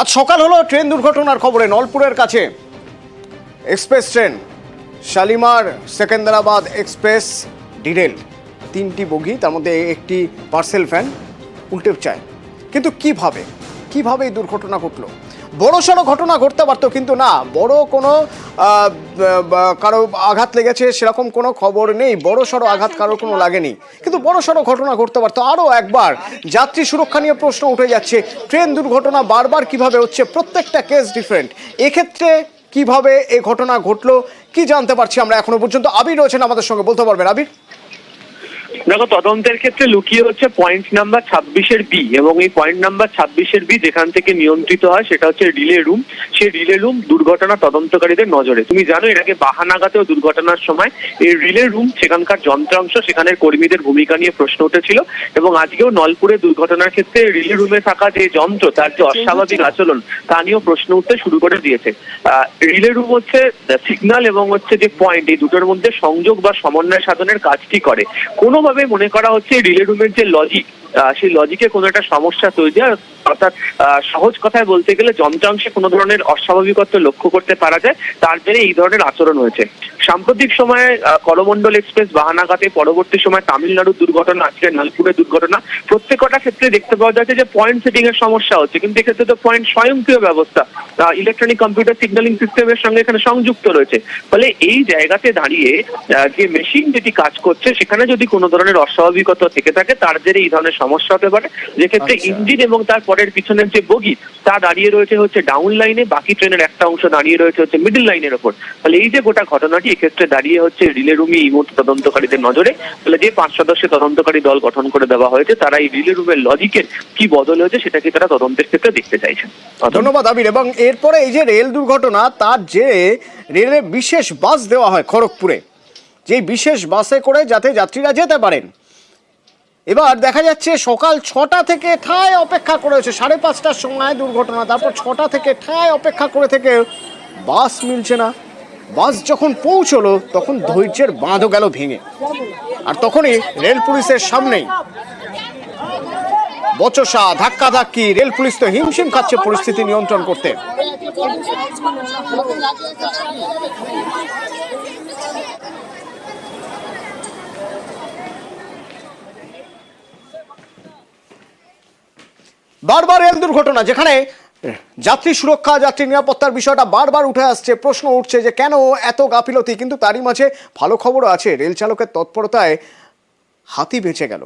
আজ সকাল হলো ট্রেন দুর্ঘটনার খবরে নলপুরের কাছে। Express train, Shalimar Secunderabad express derail, তিনটি বগি, তার মধ্যে একটি পার্সেল ফ্যান উল্টে চায়। কিন্তু কীভাবে? কীভাবে এই দুর্ঘটনা ঘটলো? বড় সড়ো ঘটনা ঘটতে পারতো কিন্তু না, বড় কোনো কারও আঘাত লেগেছে সেরকম কোনো খবর নেই। বড় সড়ো আঘাত কারোর কোনো লাগেনি। কিন্তু বড় সড়ো ঘটনা ঘটতে পারতো। আরও একবার যাত্রী সুরক্ষা নিয়ে প্রশ্ন উঠে যাচ্ছে, ট্রেন দুর্ঘটনা বারবার কীভাবে হচ্ছে? প্রত্যেকটা কেস ডিফারেন্ট এক্ষেত্রে কীভাবে এ ঘটনা ঘটলো, কি জানতে পারছি আমরা এখনও পর্যন্ত? আবির রয়েছেন আমাদের সঙ্গে, বলতে পারবেন আবির? দেখো তদন্তের ক্ষেত্রে লুকিয়ে হচ্ছে পয়েন্ট নাম্বার ছাব্বিশের বি এবং এই পয়েন্ট নাম্বার ছাব্বিশের বি যেখান থেকে নিয়ন্ত্রিত হয় সেটা হচ্ছে রিলে রুম সেই রিলে রুম দুর্ঘটনা তদন্তকারীদের নজরে। তুমি জানো এর আগে বাহানাগাতেও দুর্ঘটনার সময় এই রিলে রুম সেখানকার যন্ত্রাংশ সেখানের কর্মীদের ভূমিকা নিয়ে প্রশ্ন উঠেছিল এবং আজকেও নলপুরে দুর্ঘটনার ক্ষেত্রে রিলে রুমে থাকা যে যন্ত্র তার যে অস্বাভাবিক আচরণ তা নিয়েও প্রশ্ন উঠতে শুরু করে দিয়েছে। রিলে রুম হচ্ছে সিগন্যাল এবং হচ্ছে যে পয়েন্ট এই দুটোর মধ্যে সংযোগ বা সমন্বয় সাধনের কাজটি করে। কোনোভাবে মনে করা হচ্ছে রিলে রুমের যে লজিক সেই লজিকে কোনো একটা সমস্যা তৈরি হয়। অর্থাৎ সহজ কথায় বলতে গেলে যন্ত্রাংশে কোনো ধরনের অস্বাভাবিকত্ব লক্ষ্য করতে পারা যায় তার জন্য এই ধরনের আচরণ হয়েছে। সাম্প্রতিক সময়ে আহ, করমণ্ডল এক্সপ্রেস বাহানাঘাতে পরবর্তী সময় তামিলনাড়ুর দুর্ঘটনা আজকে নালপুরের দুর্ঘটনা প্রত্যেকটা ক্ষেত্রে দেখতে পাওয়া যাচ্ছে যে পয়েন্ট সেটিং এর সমস্যা হচ্ছে। কিন্তু এক্ষেত্রে তো পয়েন্ট স্বয়ংক্রিয় ব্যবস্থা ইলেকট্রনিক কম্পিউটার সিগন্যালিং সিস্টেমের সঙ্গে এখানে সংযুক্ত রয়েছে। ফলে এই জায়গাতে দাঁড়িয়ে যে মেশিন যেটি কাজ করছে সেখানে যদি কোনো ধরনের অস্বাভাবিকতা থেকে থাকে তার জেরে এই ধরনের সমস্যা হতে পারে। যেক্ষেত্রে আচ্ছা। ইঞ্জিন এবং তার পরের পিছনের যে বগি তা দাঁড়িয়ে রয়েছে হচ্ছে ডাউন লাইনে বাকি ট্রেনের একটা অংশ দাঁড়িয়ে রয়েছে হচ্ছে মিডল লাইনের ওপর। তাহলে এই যে গোটা ঘটনাটি এক্ষেত্রে দাঁড়িয়ে হচ্ছে রিলে রুমই এই মুহূর্তে তদন্তকারীদের নজরে। তাহলে যে পাঁচ সদস্যের তদন্তকারী দল গঠন করে দেওয়া হয়েছে তারা এই রিলে রুমের লজিকের কি বদল হয়েছে সেটাকে তারা তদন্তের ক্ষেত্রে দেখতে চাইছেন। ধন্যবাদ আবির। এবং এরপরে এই যে রেল দুর্ঘটনা তার যে রেলে বিশেষ বাস দেওয়া হয় খড়গপুরে। যে বিশেষ বাসে করে যাতে যাত্রীরা যেতে পারেন। এবার দেখা যাচ্ছে সকাল ছটা থেকে ঠায় অপেক্ষা করেছে সাড়ে পাঁচটার সময় দুর্ঘটনা, তারপর ছটা থেকে ঠায় অপেক্ষা করে থেকে বাস মিলছে না। বাস যখন পৌঁছলো, তখন ধৈর্যের বাঁধও গেল ভেঙে। আর তখনই রেল পুলিশের সামনেই বচসা ধাক্কা ধাক্কি রেল পুলিশ তো হিমশিম খাচ্ছে পরিস্থিতি নিয়ন্ত্রণ করতে। বারবার রেল দুর্ঘটনা যেখানে যাত্রী সুরক্ষা যাত্রী নিরাপত্তার বিষয়টা বারবার উঠে আসছে প্রশ্ন উঠছে যে কেন এত গাফিলতি? কিন্তু তারই মাঝে ভালো খবরও আছে রেল চালকের তৎপরতায় হাতি বেঁচে গেল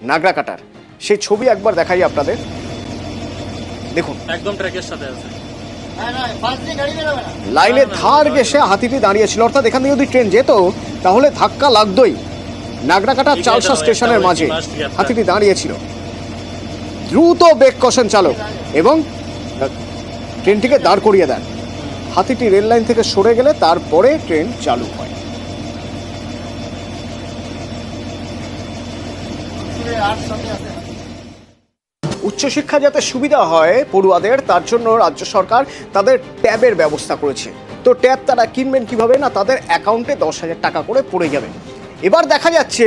নাগরা কাটার। সেই ছবি একবার দেখাই আপনাদের। দেখুন। একদম ট্র্যাকের সাথে আছে। লাইনে ধার ঘেসে হাতিটি দাঁড়িয়েছিল। অর্থাৎ এখান থেকে যদি ট্রেন যেত তাহলে ধাক্কা লাগতোই। নাগরাকাটা চালসা স্টেশনের মাঝে। হাতিটি দাঁড়িয়েছিল। দ্রুত বেগ কষেন চালক এবং ট্রেনটিকে দাঁড় করিয়ে দেন। হাতিটি রেল লাইন থেকে সরে গেলে তারপরে ট্রেন চালু হয়। উচ্চশিক্ষা যাতে সুবিধা হয় পড়ুয়াদের, তার জন্য রাজ্য সরকার তাদের ট্যাবের ব্যবস্থা করেছে। তো ট্যাব তারা কিনবেন কীভাবে না তাদের অ্যাকাউন্টে দশ হাজার টাকা করে পড়ে যাবে। এবার দেখা যাচ্ছে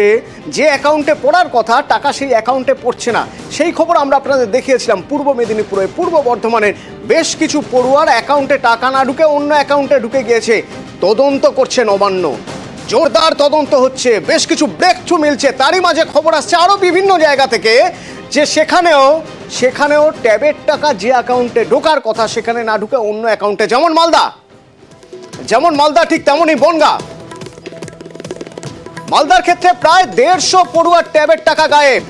যে অ্যাকাউন্টে পড়ার কথা, টাকা সেই অ্যাকাউন্টে পড়ছে না। সেই খবর আমরা আপনাদের দেখিয়েছিলাম পূর্ব মেদিনীপুরে পূর্ব বর্ধমানের বেশ কিছু পড়ুয়ার অ্যাকাউন্টে টাকা না ঢুকে অন্য অ্যাকাউন্টে ঢুকে গিয়েছে। তদন্ত করছে নবান্ন। জোরদার তদন্ত হচ্ছে, বেশ কিছু ব্রেক থ্রু মিলছে। তারই মাঝে খবর আসছে আরও বিভিন্ন জায়গা থেকে যে সেখানেও সেখানেও ট্যাবের টাকা যে অ্যাকাউন্টে ঢোকার কথা সেখানে না ঢুকে অন্য অ্যাকাউন্টে। যেমন মালদা যেমন মালদা ঠিক তেমনই বনগা। মালদার ক্ষেত্রে প্রায় দেড়শো পড়ুয়ার ট্যাবের টাকা গায়েব।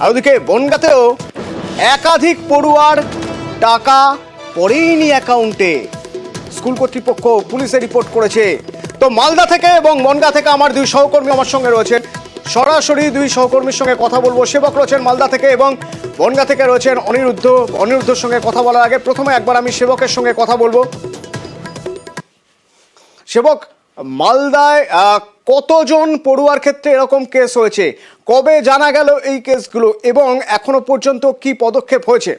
আর ওদিকে বনগাতেও একাধিক পড়ুয়ার টাকা পড়েইনি অ্যাকাউন্টে। স্কুল কর্তৃপক্ষ পুলিশে রিপোর্ট করেছে। তো মালদা থেকে এবং বনগা থেকে আমার দুই সহকর্মী আমার সঙ্গে রয়েছেন। সরাসরি দুই সহকর্মীর সঙ্গে কথা বলব। সেবক রয়েছেন মালদা থেকে এবং বনগা থেকে রয়েছেন অনিরুদ্ধ। অনিরুদ্ধর সঙ্গে কথা বলার আগে প্রথমে একবার আমি সেবকের সঙ্গে কথা বলব। সেবক মালদায় কতজন পড়ুয়ার ক্ষেত্রে এরকম কেস হয়েছে? কবে জানা গেল এই কেসগুলো এবং এখনও পর্যন্ত কি পদক্ষেপ হয়েছে?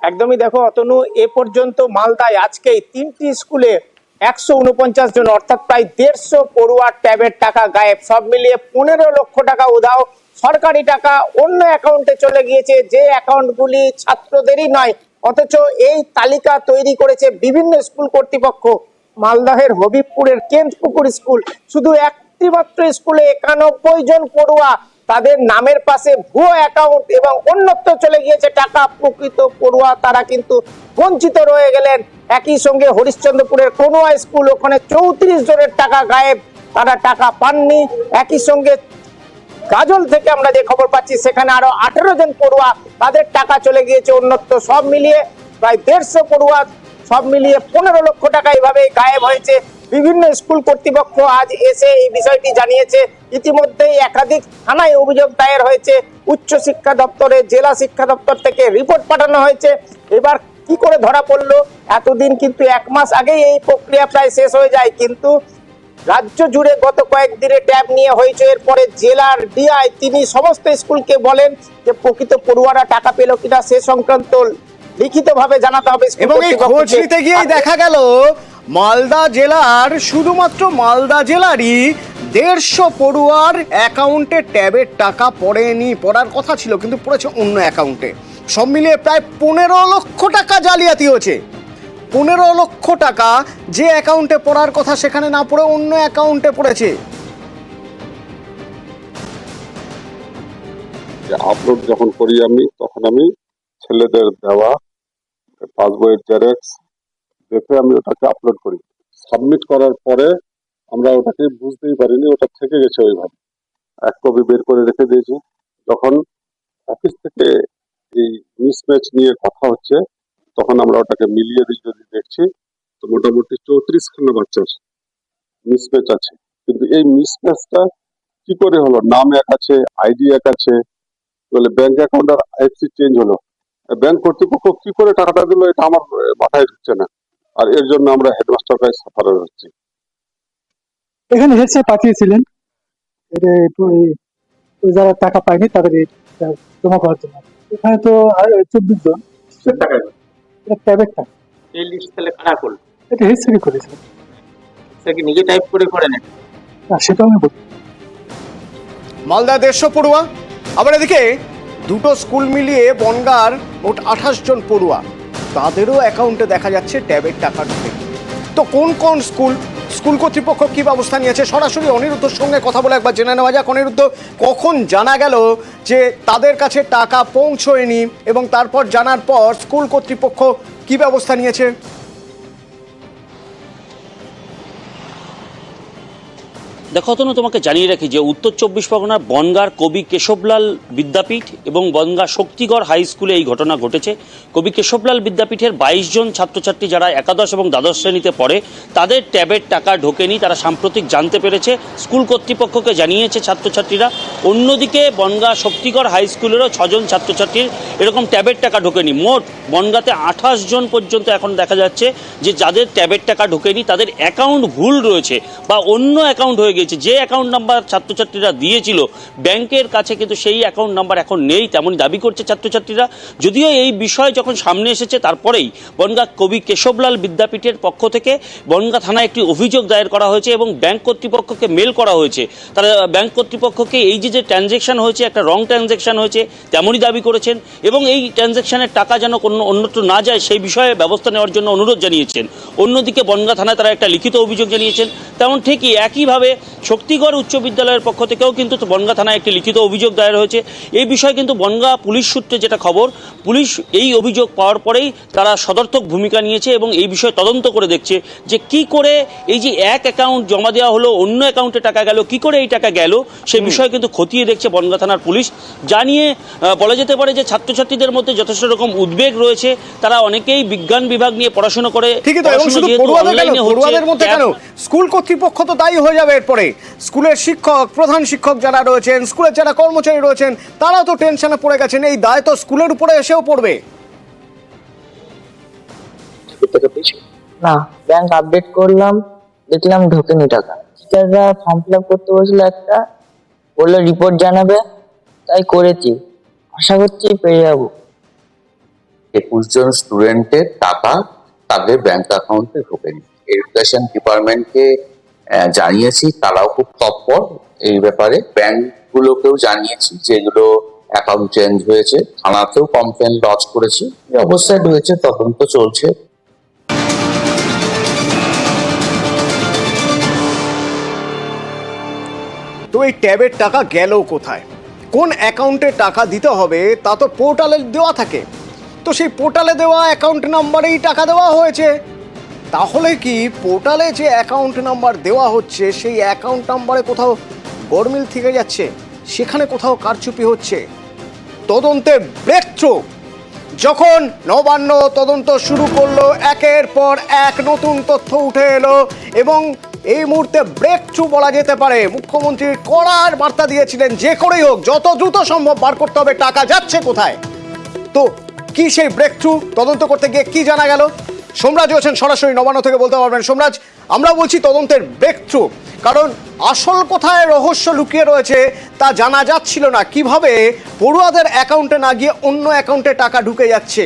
একদমই দেখো, অতনু, এ পর্যন্ত মালদায় আজকে তিনটি স্কুলে একশো উনপঞ্চাশ জন, অর্থাৎ প্রায় দেড়শো পড়ুয়ার ট্যাবের টাকা গায়েব। সব মিলিয়ে পনেরো লক্ষ টাকা উধাও। সরকারি টাকা অন্য অ্যাকাউন্টে চলে গিয়েছে। যে অ্যাকাউন্টগুলি ছাত্রদেরই নয় অথচ এই তালিকা তৈরি করেছে বিভিন্ন স্কুল কর্তৃপক্ষ। মালদহের হবিবপুরের কেন্দ্রপুকুর স্কুল, শুধু একটি মাত্র স্কুলে একানব্বই জন পড়ুয়া। তাদের নামের পাশে ভুয়ো অ্যাকাউন্ট এবং অন্যত্র চলে গিয়েছে টাকা। প্রকৃত পড়ুয়া তারা কিন্তু বঞ্চিত রয়ে গেলেন। একই সঙ্গে হরিশ্চন্দ্রপুরের কোনোয়া স্কুল, ওখানে চৌত্রিশ জনের টাকা গায়েব। তারা টাকা পাননি। একই সঙ্গে গাজল থেকে আমরা যে খবর পাচ্ছি, সেখানে আরও আঠেরো জন পড়ুয়া তাদের টাকা চলে গিয়েছে অন্যত্র সব মিলিয়ে প্রায় দেড়শো পড়ুয়া সব মিলিয়ে পনেরো লক্ষ টাকা এইভাবে গায়েব হয়েছে। বিভিন্ন স্কুল কর্তৃপক্ষ আজ এসে এই বিষয়টি জানিয়েছে। ইতিমধ্যেই একাধিক থানায় অভিযোগ দায়ের হয়েছে। উচ্চ শিক্ষা দপ্তরে জেলা শিক্ষা দপ্তর থেকে রিপোর্ট পাঠানো হয়েছে। এবার কি করে ধরা পড়ল? এতদিন কিন্তু এক মাস আগেই এই প্রক্রিয়া প্রায় শেষ হয়ে যায়। কিন্তু রাজ্য জুড়ে গত কয়েকদিনে ট্যাব নিয়ে হয়েছে। এরপরে জেলার ডিআই তিনি সমস্ত স্কুলকে বলেন যে প্রকৃত পড়ুয়ারা টাকা পেল কিনা সে সংক্রান্ত লিখিত ভাবে জানাতে হবে এবং এই খোঁজ নিতে গিয়েই দেখা গেল মালদা জেলার শুধুমাত্র মালদা জেলারই দেড়শো পড়ুয়ার অ্যাকাউন্টে ট্যাবের টাকা পড়েনি পড়ার কথা ছিল কিন্তু পড়েছে অন্য অ্যাকাউন্টে। সব মিলিয়ে প্রায় পনেরো লক্ষ টাকা জালিয়াতি হয়েছে। পনেরো লক্ষ টাকা যে অ্যাকাউন্টে পড়ার কথা সেখানে না পড়ে অন্য অ্যাকাউন্টে পড়েছে। আপলোড যখন করি আমি, তখন আমি ছেলেদের দেওয়া পাসবইয়ের জেরক্স দেখে আমি ওটাকে আপলোড করি। সাবমিট করার পরে আমরা ওটাকে বুঝতেই পারিনি, ওটা থেকে গেছে ওইভাবে। এক কপি বের করে রেখে দিয়েছি। যখন অফিস থেকে এই মিসম্যাচ নিয়ে কথা হচ্ছে তখন আমরা ওটাকে মিলিয়ে দিই যদি দেখছি তো মোটামুটি চৌত্রিশ খানা বাচ্চার মিসম্যাচ আছে। কিন্তু এই মিসম্যাচটা কি করে হলো? নাম এক আছে আইডি এক আছে বলে ব্যাংক অ্যাকাউন্ট আর আইএফসি চেঞ্জ হলো। ব্যাংক কর্তৃপক্ষ কি করে টাকাটা দিল? এটা আমার মাথায় ঢুকছে না। আর এর জন্য আমরা হেডমাস্টার কাছে সাফার হচ্ছি এখানে হেড স্যার পাঠিয়েছিলেন। এটা একটু যারা টাকা পায়নি তাদের জমা করার জন্য। এখানে তো চব্বিশ জন। এটা টাকা এই লিস্ট তাহলে কারা করল? এটা হিস্ট্রি করেছে করেছিল সে কি নিজে টাইপ করে করে নেন না সেটা আমি বলি। মালদা দেড়শো পড়ুয়া। আবার এদিকে দুটো স্কুল মিলিয়ে বনগার মোট আঠাশ জন পড়ুয়া। তাদেরও অ্যাকাউন্টে দেখা যাচ্ছে ট্যাবের টাকা ঢুকে। তো কোন কোন স্কুল স্কুল কর্তৃপক্ষ কি ব্যবস্থা নিয়েছে? সরাসরি অনিরুদ্ধর সঙ্গে কথা বলে একবার জেনে নেওয়া যাক। অনিরুদ্ধ, কখন জানা গেল যে তাদের কাছে টাকা পৌঁছয়নি এবং তারপর জানার পর স্কুল কর্তৃপক্ষ কি ব্যবস্থা নিয়েছে? দেখো অতনু তোমাকে জানিয়ে রাখি যে উত্তর চব্বিশ পরগনার বনগার কবি কেশবলাল বিদ্যাপীঠ এবং বনগা শক্তিগড় হাই স্কুলে এই ঘটনা ঘটেছে। কবি কেশবলাল বিদ্যাপীঠের বাইশ জন ছাত্রছাত্রী যারা একাদশ এবং দ্বাদশ শ্রেণীতে পড়ে, তাদের ট্যাবের টাকা ঢোকেনি, তারা সাম্প্রতিক জানতে পেরেছে। স্কুল কর্তৃপক্ষকে জানিয়েছে ছাত্রছাত্রীরা, অন্যদিকে বনগা শক্তিগড় হাই স্কুলেরও ছজন ছাত্রছাত্রীর এরকম ট্যাবের টাকা ঢোকেনি। মোট বনগাতে আঠাশ জন পর্যন্ত এখন দেখা যাচ্ছে যে যাদের ট্যাবের টাকা ঢোকেনি, তাদের অ্যাকাউন্ট ভুল রয়েছে বা অন্য অ্যাকাউন্ট হয়ে গেছে যে অ্যাকাউন্ট নাম্বার ছাত্রছাত্রীরা দিয়েছিল, ব্যাংকের কাছে কিন্তু সেই অ্যাকাউন্ট নাম্বার এখন নেই, তেমনই দাবি করছে ছাত্রছাত্রীরা। যদিও এই বিষয় যখন সামনে এসেছে, তারপরেই বনগা কবি কেশবলাল বিদ্যাপীঠের পক্ষ থেকে বনগা থানায় একটি অভিযোগ দায়ের করা হয়েছে এবং ব্যাংক কর্তৃপক্ষকে মেল করা হয়েছে। তারা ব্যাংক কর্তৃপক্ষকে এই যে যে ট্রানজেকশন হয়েছে, একটা রং ট্রানজেকশন হয়েছে, তেমনই দাবি করেছেন এবং এই ট্রানজেকশনের টাকা যেন কোনো অন্যত্র না যায়, সেই বিষয়ে ব্যবস্থা নেওয়ার জন্য অনুরোধ জানিয়েছেন। অন্যদিকে বনগা থানায় তারা একটা লিখিত অভিযোগ জানিয়েছেন। তেমন ঠিকই একইভাবে শক্তিগড় উচ্চ বিদ্যালয়ের পক্ষ থেকেও কিন্তু বনগা থানায় একটি লিখিত অভিযোগ দায়ের হয়েছে। এই বিষয়ে কিন্তু বনগা পুলিশ সূত্রে যেটা খবর পুলিশ এই অভিযোগ পাওয়ার পরেই তারা সদর্থক ভূমিকা নিয়েছে এবং এই বিষয়ে তদন্ত করে দেখছে যে কি করে এই যে এক অ্যাকাউন্ট জমা দেওয়া হলো অন্য অ্যাকাউন্টে টাকা গেল কি করে এই টাকা গেল সে বিষয়ে কিন্তু খতিয়ে দেখছে বনগা থানার পুলিশ। জানিয়ে বলা যেতে পারে যে ছাত্রছাত্রীদের মধ্যে যথেষ্ট রকম উদ্বেগ রয়েছে। তারা অনেকেই বিজ্ঞান বিভাগ নিয়ে পড়াশোনা করে ঠিকই তো এবং শুধু যেহেতু পড়ুয়াদের কেন? online এ হচ্ছে, পড়ুয়াদের মধ্যে কেন? স্কুল কর্তৃপক্ষ তো দায়ী হয়ে যাবে এরপরে। স্কুলের শিক্ষক প্রধান শিক্ষক যারা রয়েছেন স্কুলের যারা কর্মচারী রয়েছেন তারাও তো টেনশনে পড়ে গেছেন। এই দায় তো স্কুলের উপরে এসেও পড়বে। না ব্যাংক আপডেট করলাম দেখলাম ঢোকেনি টাকা। টিচাররা ফর্ম ফিল করতে বলছিল একটা বলল রিপোর্ট জানাবে তাই করেছি। আশা করছি পেয়ে যাব। একুশ জন স্টুডেন্টের টাকা তাদের ব্যাংক অ্যাকাউন্টে ঢোকেনি। এডুকেশন ডিপার্টমেন্টকে জানিয়েছি, তারাও খুব তৎপর এই ব্যাপারে। ব্যাংকগুলোকেও জানিয়েছি যেগুলো অ্যাকাউন্ট চেঞ্জ হয়েছে। থানাতেও কমপ্লেন লজ করেছি। এই অবস্থায় রয়েছে, তদন্ত চলছে। তো এই ট্যাবের টাকা গেল কোথায়? কোন অ্যাকাউন্টে টাকা দিতে হবে, তা তো পোর্টালে দেওয়া থাকে। তো সেই পোর্টালে দেওয়া অ্যাকাউন্ট নাম্বারেই টাকা দেওয়া হয়েছে। তাহলে কি পোর্টালে যে অ্যাকাউন্ট নাম্বার দেওয়া হচ্ছে, সেই অ্যাকাউন্ট নাম্বারে কোথাও গরমিল থেকে যাচ্ছে? সেখানে কোথাও কারচুপি হচ্ছে? তদন্তে ব্রেক থ্রু যখন নবান্ন তদন্ত শুরু করল, একের পর এক নতুন তথ্য উঠে এলো এবং এই মুহূর্তে ব্রেক থ্রু বলা যেতে পারে। মুখ্যমন্ত্রী কড়ার বার্তা দিয়েছিলেন, যে করেই হোক, যত দ্রুত সম্ভব বার করতে হবে, টাকা যাচ্ছে কোথায়? তো কি সেই ব্রেক থ্রু তদন্ত করতে গিয়ে কি জানা গেল? সোমরাজ আছেন, সরাসরি নবান্ন থেকে বলতে পারবেন। সোমরাজ, আমরা বলছি তদন্তের ব্রেক থ্রু কারণ আসল কোথায় রহস্য লুকিয়ে রয়েছে তা জানা যাচ্ছিল না। কীভাবে পড়ুয়াদের অ্যাকাউন্টে না গিয়ে অন্য অ্যাকাউন্টে টাকা ঢুকে যাচ্ছে?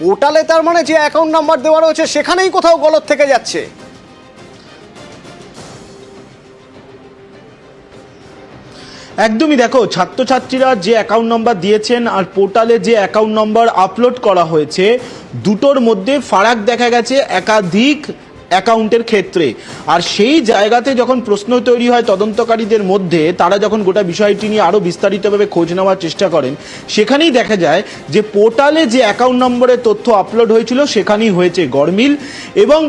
পোর্টালে তার মানে যে অ্যাকাউন্ট নাম্বার দেওয়া রয়েছে, সেখানেই কোথাও গলত থেকে যাচ্ছে। একদমই দেখো, ছাত্রছাত্রীরা যে অ্যাকাউন্ট নম্বর দিয়েছেন আর পোর্টালে যে অ্যাকাউন্ট নম্বর আপলোড করা হয়েছে, দুটোর মধ্যে ফারাক দেখা গেছে, একাধিক অ্যাকাউন্টের ক্ষেত্রে। আর সেই জায়গাতে যখন প্রশ্ন তৈরি হয় তদন্তকারীদের মধ্যে, তারা যখন গোটা বিষয়টি নিয়ে আরও বিস্তারিতভাবে খোঁজ নেওয়ার চেষ্টা করেন, সেখানেই দেখা যায় যে পোর্টালে যে অ্যাকাউন্ট নম্বরের তথ্য আপলোড হয়েছিল, সেখানেই হয়েছে গরমিল এবং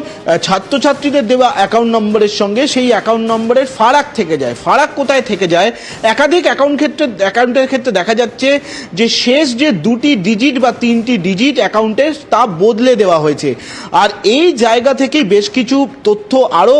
ছাত্রছাত্রীদের দেওয়া অ্যাকাউন্ট নম্বরের সঙ্গে সেই অ্যাকাউন্ট নম্বরের ফারাক থেকে যায়। ফারাক কোথায় থেকে যায়? একাধিক অ্যাকাউন্ট ক্ষেত্রে, অ্যাকাউন্টের ক্ষেত্রে দেখা যাচ্ছে যে শেষ যে দুটি ডিজিট বা তিনটি ডিজিট অ্যাকাউন্টের তা বদলে দেওয়া হয়েছে। আর এই জায়গা থেকেই বেশ কিছু তথ্য আরও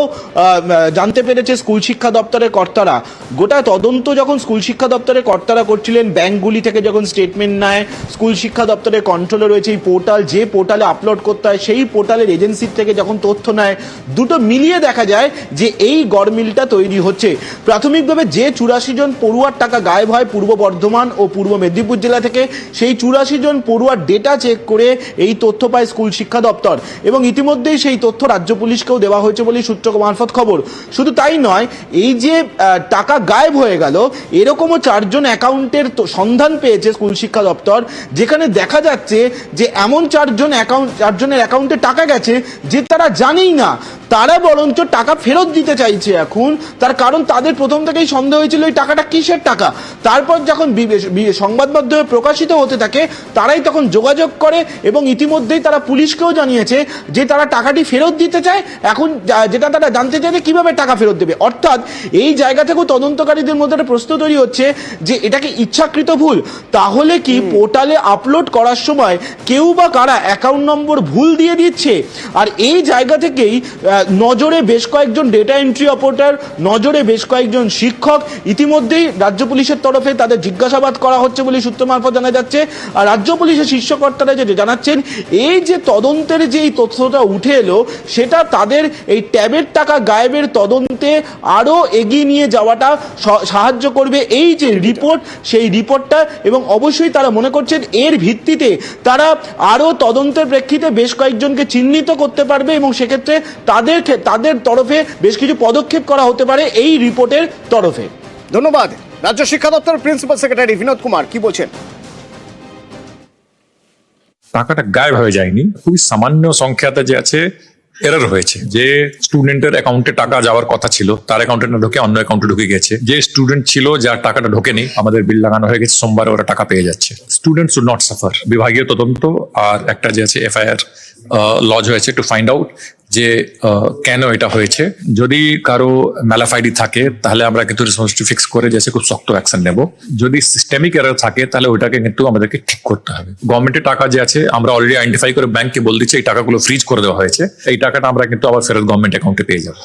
জানতে পেরেছে স্কুল শিক্ষা দপ্তরের কর্তারা। গোটা তদন্ত যখন স্কুল শিক্ষা দপ্তরের কর্তারা করছিলেন ব্যাংকগুলি থেকে যখন স্টেটমেন্ট নেয়, স্কুল শিক্ষা দপ্তরের কন্ট্রোলে রয়েছে এই পোর্টাল যে পোর্টালে আপলোড করতে হয়, সেই পোর্টালের এজেন্সির থেকে যখন তথ্য নেয়, দুটো মিলিয়ে দেখা যায় যে এই গড়মিলটা তৈরি হচ্ছে। প্রাথমিকভাবে যে চুরাশি জন পড়ুয়ার টাকা গায়েব হয় পূর্ব বর্ধমান ও পূর্ব মেদিনীপুর জেলা থেকে, সেই চুরাশি জন পড়ুয়ার ডেটা চেক করে এই তথ্য পায় স্কুল শিক্ষা দপ্তর। এবং ইতিমধ্যেই সেই তথ্য রাজ্য পুলিশকেও দেওয়া হয়েছে বলেই সূত্র মারফত খবর। শুধু তাই নয়, এই যে টাকা গায়েব হয়ে গেল, এরকমও চারজন অ্যাকাউন্টের সন্ধান পেয়েছে স্কুল শিক্ষা দপ্তর, যেখানে দেখা যাচ্ছে যে এমন চারজন অ্যাকাউন্ট, চারজনের অ্যাকাউন্টে টাকা গেছে যে তারা জানেই না। তারা বরঞ্চ টাকা ফেরত দিতে চাইছে এখন। তার কারণ তাদের প্রথম থেকেই সন্দেহ হয়েছিল এই টাকাটা কিসের টাকা। তারপর যখন সংবাদ মাধ্যমে প্রকাশিত হতে থাকে তারাই তখন যোগাযোগ করে এবং ইতিমধ্যেই তারা পুলিশকেও জানিয়েছে যে তারা টাকাটি ফেরত দিতে চায়। এখন যেটা তারা জানতে চায় যে কীভাবে টাকা ফেরত দেবে। অর্থাৎ এই জায়গা থেকেও তদন্তকারীদের মধ্যে একটা প্রশ্ন তৈরি হচ্ছে যে এটা কি ইচ্ছাকৃত ভুল? তাহলে কি পোর্টালে আপলোড করার সময় কেউ বা কারা অ্যাকাউন্ট নম্বর ভুল দিয়ে দিচ্ছে? আর এই জায়গা থেকেই নজরে বেশ কয়েকজন ডেটা এন্ট্রি অপারেটর নজরে বেশ কয়েকজন শিক্ষক, ইতিমধ্যেই রাজ্য পুলিশের তরফে তাদের জিজ্ঞাসাবাদ করা হচ্ছে বলে সূত্র মারফত জানা যাচ্ছে। আর রাজ্য পুলিশের শীর্ষকর্তারা যেটা জানাচ্ছেন, এই যে তদন্তের যে এই তথ্যটা উঠে এলো, সেটা তাদের এই ট্যাবের টাকা গায়েবের তদন্তে আরও এগিয়ে নিয়ে যাওয়াটা সাহায্য করবে। এই যে রিপোর্ট সেই রিপোর্টটা এবং অবশ্যই তারা মনে করছেন এর ভিত্তিতে তারা আরও তদন্তের প্রেক্ষিতে বেশ কয়েকজনকে চিহ্নিত করতে পারবে এবং সেক্ষেত্রে তাদের ক্ষে- তাদের তরফে বেশ কিছু পদক্ষেপ করা হতে পারে এই রিপোর্টের তরফে। ধন্যবাদ। রাজ্য শিক্ষা দপ্তরের প্রিন্সিপাল সেক্রেটারি বিনোদ কুমার কি বলছেন? টাকাটা গায়েব হয়ে যায়নি। খুবই সামান্য সংখ্যাতে যে আছে এরর হয়েছে। যে স্টুডেন্টের অ্যাকাউন্টে টাকা যাওয়ার কথা ছিল তার অ্যাকাউন্টে না ঢুকে অন্য অ্যাকাউন্টে ঢুকে গেছে। যে স্টুডেন্ট ছিল যার টাকাটা ঢোকেনি আমাদের বিল লাগানো হয়ে গেছে সোমবারে ওরা টাকা পেয়ে যাচ্ছে। স্টুডেন্ট শুড নট সাফার বিভাগীয় তদন্ত আর একটা যে আছে এফআইআর লজ হয়েছে টু ফাইন্ড আউট যে কেন এটা হয়েছে? যদি কারও ম্যালাফাইডি থাকে, তাহলে আমরা কিন্তু রেসপন্সটি ফিক্স করে যে খুব শক্ত অ্যাকশন নেব। যদি সিস্টেমিক এরার থাকে, তাহলে ওইটাকে কিন্তু আমাদেরকে ঠিক করতে হবে। গভর্নমেন্টের টাকা যে আছে, আমরা অলরেডি আইডেন্টিফাই করে ব্যাংককে বল দিচ্ছি, এই টাকাগুলো ফ্রিজ করে দেওয়া হয়েছে। এই টাকাটা আমরা কিন্তু আবার ফেরত গভর্নমেন্ট অ্যাকাউন্টে পেয়ে যাব।